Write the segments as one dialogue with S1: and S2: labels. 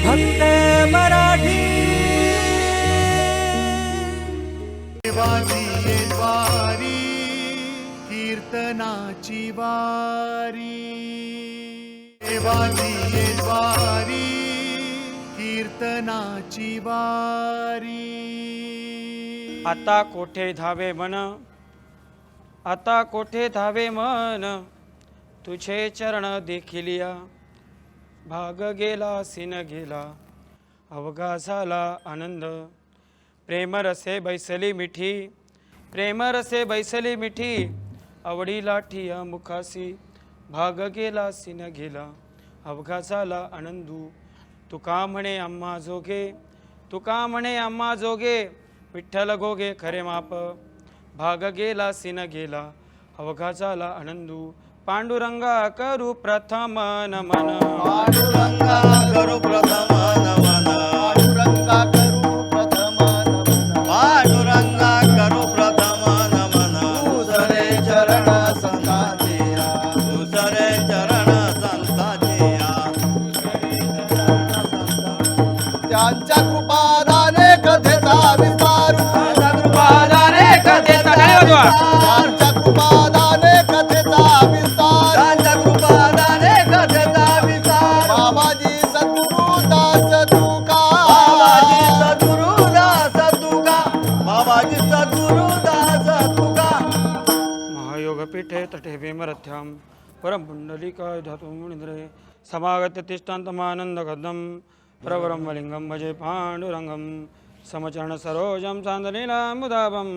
S1: फक्त मराठी.
S2: देवाची वारी कीर्तनाची वारी. देवाची वारी कीर्तनाची वारी.
S3: आता कोठे धावे मन? आता कोठे धावे मन? तुझे चरण देखिलिया. भाग गेला सिन गेला अवघा झाला आनंद. प्रेमरसे बैसली मिठी प्रेमरसे बैसली मिठी आवडी लाठिया मुखासी भाग गेला सिन गेला अवघा झाला आनंदू. तुका म्हणे आम्हा जोगे तुका म्हणे आम्हा जोगे विठ्ठल गोगे खरे माप. भाग गेला सिन गेला अवघा झाला आनंदू. पांडुरंगा करू प्रथम नमन.
S4: पांडुरंगा करू प्रथम नमन. पांडुरंगा करू प्रथम नमन. पांडुरंगा करू प्रथम नमन. दुसरे चरण दुसरे चरण संताचे त्यांच्या कृपादाने कथेचा विस्तारू.
S3: कृपादाने कथेचा टाळ्या पीठे तटे भीमरथ्यां परं पुण्डलिकाय धातुं समागत्य तिष्ठान्तमानन्दगदं प्रवरं भजे पाण्डुरङ्गं। समचरणसरोजं चान्दलीलामुदाभं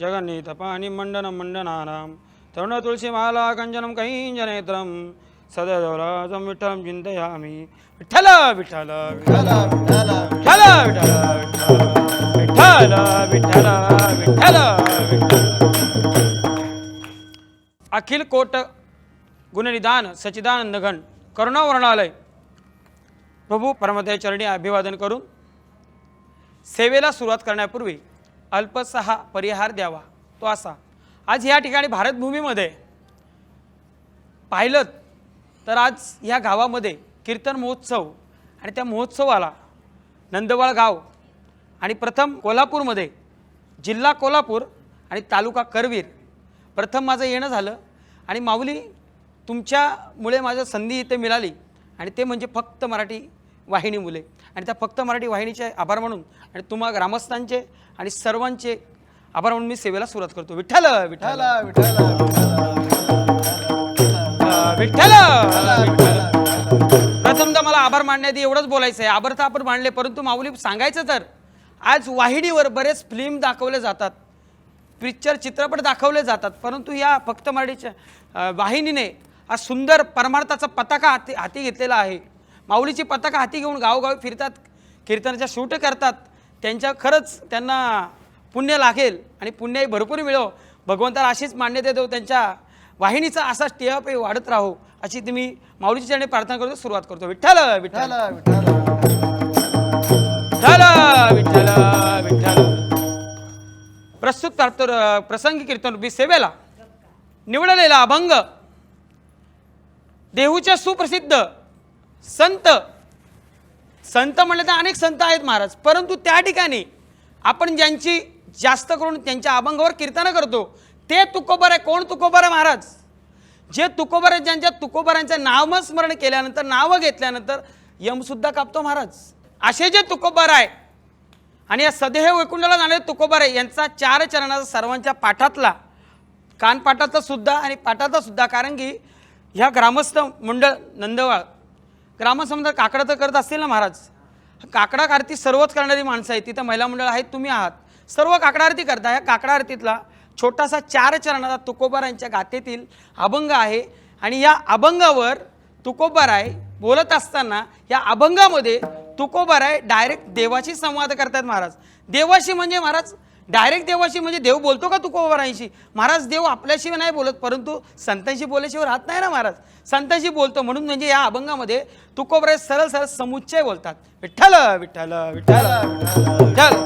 S3: जगन्नीतपाणिमण्डनं मण्डनानां। तरुणतुलसीमाला कञ्जनं कैञ्जनेत्रं। सददौलाजं विठ्ठलं चिन्तयामि। विठ्ठल विठ्ठल
S4: विठ्ठल विठ्ठल
S3: विठ्ठल विठ्ठल विठ्ठल विठ्ठल विठ्ठल। अखिल कोट गुणनिदान सच्चिदानंद घन करुणावर्णालय प्रभू परमदयचरणी अभिवादन करून सेवेला सुरुवात करण्यापूर्वी अल्पसहा परिहार द्यावा. तो असा. आज या ठिकाणी भारतभूमीमध्ये पाहिलं तर आज या गावामध्ये कीर्तन महोत्सव आणि त्या महोत्सवाला नंदवाळ गाव आणि प्रथम कोल्हापूरमध्ये जिल्हा कोल्हापूर आणि तालुका करवीर प्रथम माझं येणं झालं आणि माऊली तुमच्यामुळे माझं संधी इथे मिळाली आणि ते म्हणजे फक्त मराठी वाहिनी मुले. आणि त्या फक्त मराठी वाहिनीचे आभार म्हणून आणि तुम्हा ग्रामस्थांचे आणि सर्वांचे आभार म्हणून मी सेवेला सुरुवात करतो. विठ्ठल विठ्ठल.
S4: विठ्ठल
S3: विठ्ठल प्रथमतः मला आभार मानण्याआधी एवढंच बोलायचं आहे आभार तर आपण मानले परंतु माऊली सांगायचं तर आज वाहिनीवर बरेच फिल्म दाखवले जातात. पिक्चर चित्रपट दाखवले जातात. परंतु या फक्त मराठीच्या वाहिनीने हा सुंदर परमार्थाचा पताका हाती हाती घेतलेला आहे. माऊलीची पताका हाती घेऊन गावोगावी फिरतात कीर्तनाच्या शूट करतात. त्यांच्या खरंच त्यांना पुण्य लागेल आणि पुण्यही भरपूर मिळो. भगवंताला अशीच मान्यता देऊ त्यांच्या वाहिनीचा असाच टीआरपी वाढत राहो अशी तुम्ही माऊलीची चरणी प्रार्थना करतो सुरुवात करतो. विठ्ठल विठ्ठल.
S4: विठ्ठल विठ्ठल.
S3: विठ्ठल विठ्ठल विठ्ठल. प्रस्तुत प्रसंगी कीर्तन रूपी सेवेला निवडलेला अभंग देहूच्या सुप्रसिद्ध संत संत म्हणले तर अनेक संत आहेत महाराज परंतु त्या ठिकाणी आपण ज्यांची जास्त करून त्यांच्या अभंगावर कीर्तन करतो ते तुकोबर आहे कोण तुकोबर आहे महाराज जे तुकोबर आहे ज्यांच्या तुकोबरांचं नामस्मरण केल्यानंतर नावं घेतल्यानंतर यमसुद्धा कापतो महाराज असे जे तुकोबर आहे आणि या सदेह वैकुंठाला जाणारे तुकोबारे यांचा चार चरणाचा सर्वांच्या पाठातला कानपाठाचा सुद्धा आणि पाठाचा सुद्धा कारण की ह्या ग्रामस्थ मंडळ नंदवाळ ग्रामसमुदाय काकडा तर करत असतील ना महाराज? काकडा आरती सर्वच करणारी माणसं आहेत तिथं महिला मंडळ आहेत तुम्ही आहात. सर्व काकडा आरती करता ह्या काकडा आरतीतला छोटासा चार चरणाचा तुकोबारांच्या गाथेतील अभंग आहे. आणि या अभंगावर तुकोबाराय बोलत असताना या अभंगामध्ये तुकोबाराय डायरेक्ट देवाशी संवाद करतात महाराज. देवाशी म्हणजे महाराज डायरेक्ट देवाशी म्हणजे देव बोलतो का तुकोबारांशी? महाराज देव आपल्याशिवाय नाही बोलत परंतु संतांशी बोलल्याशिवाय राहत नाही ना महाराज. संतांशी बोलतो म्हणून म्हणजे या अभंगामध्ये तुकोबराय सरळ सरळ समुच्चय बोलतात. विठ्ठल विठ्ठल विठ्ठल विठ्ठल.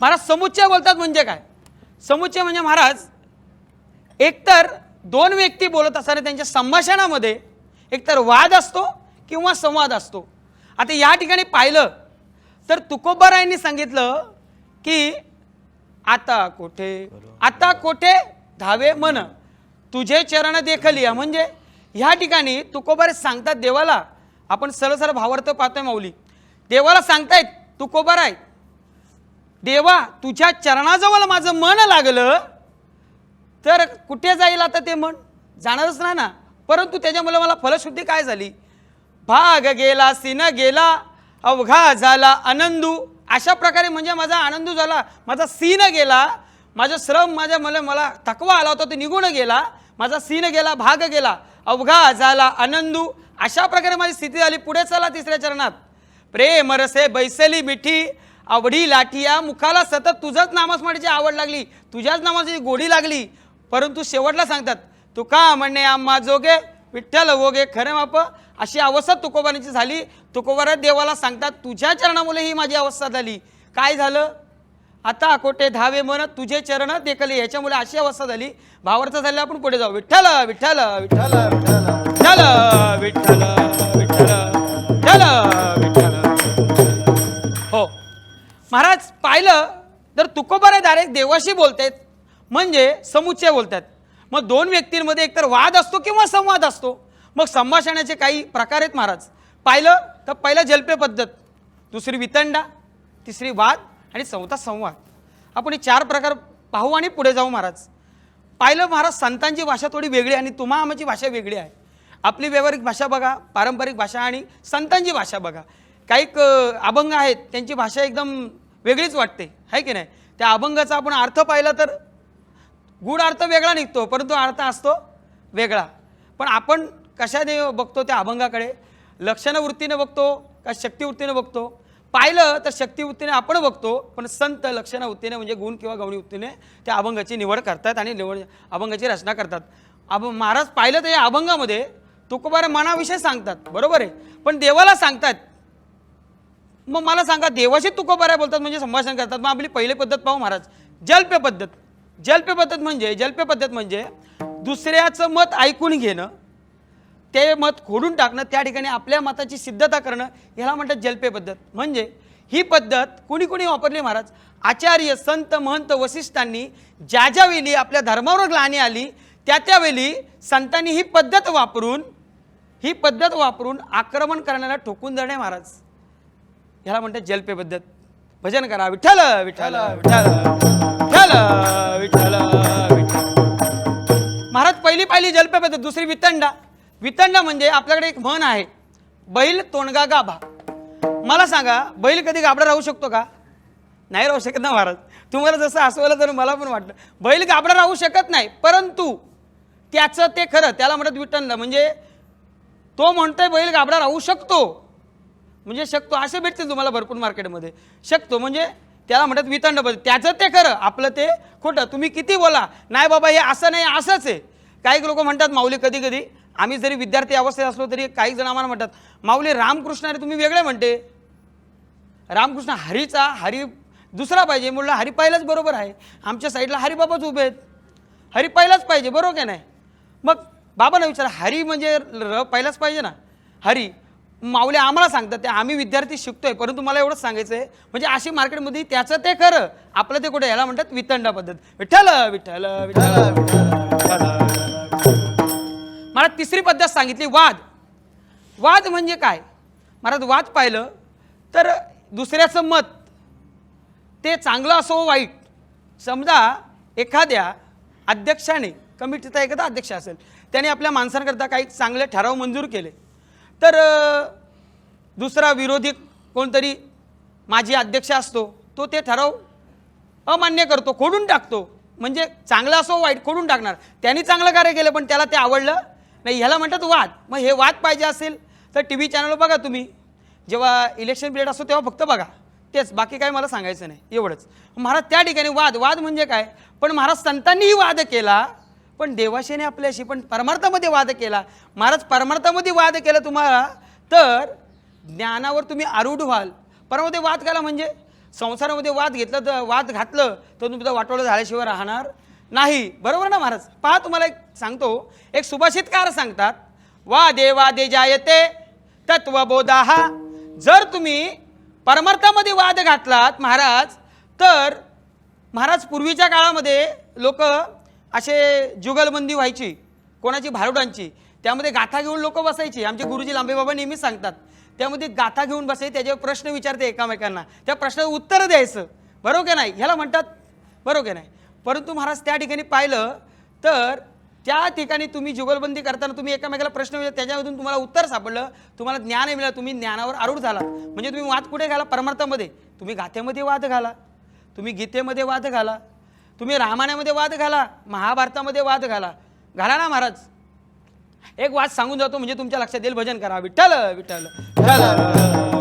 S3: महाराज समुच्चय बोलतात म्हणजे काय? समुच्चय म्हणजे महाराज एकतर दोन व्यक्ती बोलत असताना त्यांच्या संभाषणामध्ये एकतर वाद असतो किंवा संवाद असतो. आता या ठिकाणी पाहिलं तर तुकोबारायांनी सांगितलं की आता कोठे आता कोठे धावे मन. तुझे चरण देखलिया. म्हणजे ह्या ठिकाणी तुकोबारे सांगतात देवाला आपण सरळ सरळ भावार्थ पाहतोय माऊली. देवाला सांगतायत तुकोबार आहे देवा तुझ्या चरणाजवळ माझं मन लागलं तर कुठे जाईल आता ते मन? जाणारच नाही ना. परंतु त्याच्यामुळे मला फलशुद्धी काय झाली? भाग गेला सिन गेला अवघा झाला आनंदू. अशा प्रकारे म्हणजे माझा आनंदू झाला. माझा सीन गेला माझा श्रम माझ्या मला मला थकवा आला होता तो निघून गेला. माझा सीन गेला भाग गेला अवघा झाला आनंदू. अशा प्रकारे माझी स्थिती झाली. पुढे चला तिसऱ्या चरणात. प्रेम रसे बैसली मिठी आवडी लाठिया मुखाला सतत तुझंच नामस्मरणाची आवड लागली. तुझ्याच नामाची गोडी लागली. परंतु शेवटला सांगतात तू का म्हणणे आम्हा जोगे विठ्ठल वोगे खरे माप अशी अवस्था तुकोबारांची झाली. तुकोबारा देवाला सांगतात तुझ्या चरणामुळे ही माझी अवस्था झाली. काय झालं? आता अकोटे धावे मन तुझे चरण देखले. याच्यामुळे अशी अवस्था झाली. भावार्थ झाले आपण पुढे जाऊ. विठ्ठल विठ्ठल विठ्ठल
S4: विठ्ठल विठ्ठल
S3: विठ्ठल विठ्ठल विठ्ठल विठ्ठल. हो. महाराज पाहिलं तर तुकोबारे डायरेक्ट देवाशी बोलतायत. म्हणजे समुच्चय बोलतात मग दोन व्यक्तींमध्ये एकतर वाद असतो किंवा संवाद असतो? मग संभाषणाचे काही प्रकार आहेत महाराज. पाहिलं तर पहिलं जल्पे पद्धत दुसरी वितंडा तिसरी वाद आणि चौथा संवाद. आपण हे चार प्रकार पाहू आणि पुढे जाऊ महाराज. पाहिलं महाराज संतांची भाषा थोडी वेगळी आहे आणि तुम्हा आमची भाषा वेगळी आहे. आपली व्यावहारिक भाषा बघा पारंपरिक भाषा आणि संतांची भाषा बघा. काही क- अभंग आहेत त्यांची भाषा एकदम वेगळीच वाटते आहे की नाही? त्या अभंगाचा आपण अर्थ पाहिला तर गूढ अर्थ वेगळा निघतो परंतु अर्थ असतो वेगळा. पण आपण कशाने बघतो त्या अभंगाकडे? लक्षणवृत्तीने बघतो का शक्तिवृत्तीने बघतो? पाहिलं तर शक्तिवृत्तीने आपण बघतो पण संत लक्षणवृत्तीने म्हणजे गुण किंवा गवणी वृत्तीने त्या अभंगाची निवड करतात आणि निवड अभंगाची रचना करतात. अभ महाराज पाहिलं तर या अभंगामध्ये तुकोबार मनाविषयी सांगतात बरोबर आहे? पण देवाला सांगतात. मग मला सांगा देवाशी तुकोबाऱ्या बोलतात म्हणजे संभाषण करतात. मग आपली पहिली पद्धत पाहू महाराज. जल्प्य पद्धत. जल्प्य पद्धत म्हणजे जल्प्य पद्धत म्हणजे दुसऱ्याचं मत ऐकून घेणं. ते मत खोडून टाकणं त्या ठिकाणी आपल्या मताची सिद्धता करणं ह्याला म्हणतात जल्पे पद्धत. म्हणजे ही पद्धत कोणी कुणी वापरली महाराज? आचार्य संत महंत वसिष्ठांनी ज्या ज्यावेळी आपल्या धर्मावर ग्लानी आली त्या त्यावेळी संतांनी ही पद्धत वापरून ही पद्धत वापरून आक्रमण करण्याला ठोकून देणे महाराज. ह्याला म्हणतात जलपे पद्धत. भजन करा. विठ्ठल विठ्ठल विठ्ठल विठ्ठल विठ्ठल विठ्ठल. महाराज पहिली पाहिली जल्पे पद्धत दुसरी वितंडा. वितंड म्हणजे आपल्याकडे एक म्हण आहे बैल तोंडगा गाभा. मला सांगा बैल कधी गाबडा राहू शकतो का? नाही राहू शकत ना महाराज. तुम्हाला जसं हसवलं तर मला पण वाटलं. बैल गाबडा राहू शकत नाही परंतु त्याचं ते खरं त्याला म्हणतात विटंड म्हणजे तो म्हणतोय बैल गाबडा राहू शकतो. म्हणजे शकतो असे भेटतील तुम्हाला भरपूर मार्केटमध्ये. शकतो म्हणजे त्याला म्हणतात वितंड त्याचं ते खरं आपलं ते खोटं. तुम्ही किती बोला नाही बाबा हे असं नाही असंच आहे. काही लोक म्हणतात माऊली कधी कधी. आम्ही जरी विद्यार्थी अवस्थेत असलो तरी काही जण आम्हाला म्हणतात माऊली रामकृष्ण अरे तुम्ही वेगळे म्हणते. रामकृष्ण हरीचा हरी दुसरा पाहिजे म्हणलं हरी पहिलाच बरोबर आहे. आमच्या साईडला हरिबाबाच उभे आहेत. हरी पहिलाच पाहिजे बरोबर काय नाही? मग बाबांना विचारा हरी म्हणजे र पहिलाच पाहिजे ना? हरी माऊले आम्हाला सांगतात ते आम्ही विद्यार्थी शिकतोय परंतु मला एवढंच सांगायचं आहे म्हणजे अशी मार्केटमध्ये त्याचं ते खरं. आपलं ते कुठे याला म्हणतात वितंडा पद्धत. विठ्ठल विठ्ठल विठ्ठल. मला तिसरी पद्धत सांगितली वाद. वाद म्हणजे काय? महाराज वाद पाहिलं तर दुसऱ्याचं मत ते चांगलं असो वाईट. समजा एखाद्या अध्यक्षाने कमिटीचा एखादा अध्यक्ष असेल त्याने आपल्या माणसांकरता काही चांगले ठराव मंजूर केले तर दुसरा विरोधी कोणतरी माजी अध्यक्ष असतो तो ते ठराव अमान्य करतो खोडून टाकतो. म्हणजे चांगलं असो वाईट खोडून टाकणार. त्यांनी चांगलं कार्य केलं पण त्याला ते आवडलं नाही ह्याला म्हणतात वाद. मग हे वाद पाहिजे असेल तर टी व्ही चॅनल बघा तुम्ही. जेव्हा इलेक्शन पिरियड असतो तेव्हा फक्त बघा. तेच बाकी काय मला सांगायचं नाही. एवढंच. महाराज त्या ठिकाणी वाद. वाद म्हणजे काय? पण महाराज संतांनीही वाद केला. पण देवाशीने आपल्याशी पण परमार्थामध्ये वाद केला. महाराज परमार्थामध्ये वाद केला तुम्हाला तर ज्ञानावर तुम्ही आरूढ व्हाल. परमध्ये वाद केला म्हणजे? संसारामध्ये वाद घेतलं तर वाद घातलं तर तुमचं वाटोळं झाल्याशिवाय राहणार. नाही बरोबर ना महाराज? पहा तुम्हाला एक सांगतो. एक सुभाषितकार सांगतात वादे वादे जायते तत्वबोधा जर तुम्ही परमार्थामध्ये वाद घातलात महाराज तर महाराज पूर्वीच्या काळामध्ये लोक असे जुगलबंदी व्हायची कोणाची भारुडांची. त्यामध्ये गाथा घेऊन लोक बसायची. आमचे गुरुजी लांबेबाबा नेहमीच सांगतात त्यामध्ये गाथा घेऊन बसायची त्याच्यावर प्रश्न विचारते एकामेकांना. त्या प्रश्नाचं उत्तर द्यायचं. बरोबर की नाही? ह्याला म्हणतात बरोबर की नाही? परंतु महाराज त्या ठिकाणी पाहिलं तर त्या ठिकाणी तुम्ही जुगलबंदी करताना तुम्ही एकामेकाला प्रश्न विचार त्याच्यामधून तुम्हाला उत्तर सापडलं तुम्हाला ज्ञान मिळालं तुम्ही ज्ञानावर आरूढ झाला म्हणजे तुम्ही वाद कुठे घाला? परमार्थामध्ये. तुम्ही गाथेमध्ये वाद घाला. तुम्ही गीतेमध्ये वाद घाला. तुम्ही रामायणामध्ये वाद घाला. महाभारतामध्ये वाद घाला. घाला ना महाराज. एक वाद सांगून जातो म्हणजे तुमच्या लक्षात येईल भजन करा. विठ्ठल विठ्ठल. विठ्ठल